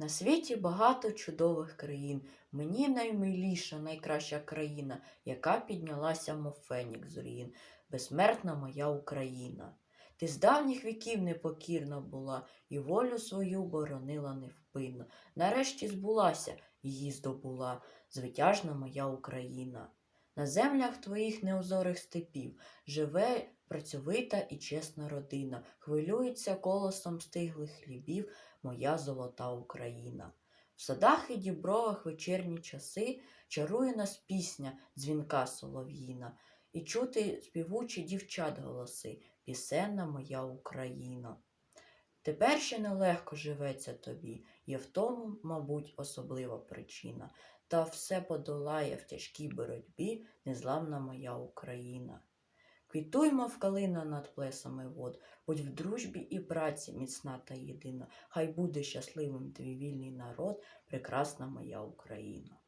На світі багато чудових країн. Мені наймиліша, найкраща країна, яка піднялася, мов з руїн, безсмертна моя Україна. Ти з давніх віків непокірна була, і волю свою боронила невпинно. Нарешті збулася, її здобула, звитяжна моя Україна. На землях твоїх неозорих степів живе працьовита і чесна родина, хвилюється колосом стиглих хлібів моя золота Україна. В садах і дібровах вечірні часи чарує нас пісня дзвінка солов'їна, і чути співучі дівчат голоси, пісенна моя Україна. Тепер ще нелегко живеться тобі, є в тому, мабуть, особлива причина, та все подолає в тяжкій боротьбі незламна моя Україна. Квітуймо в калина над плесами вод, будь в дружбі і праці міцна та єдина, хай буде щасливим твій вільний народ, прекрасна моя Україна.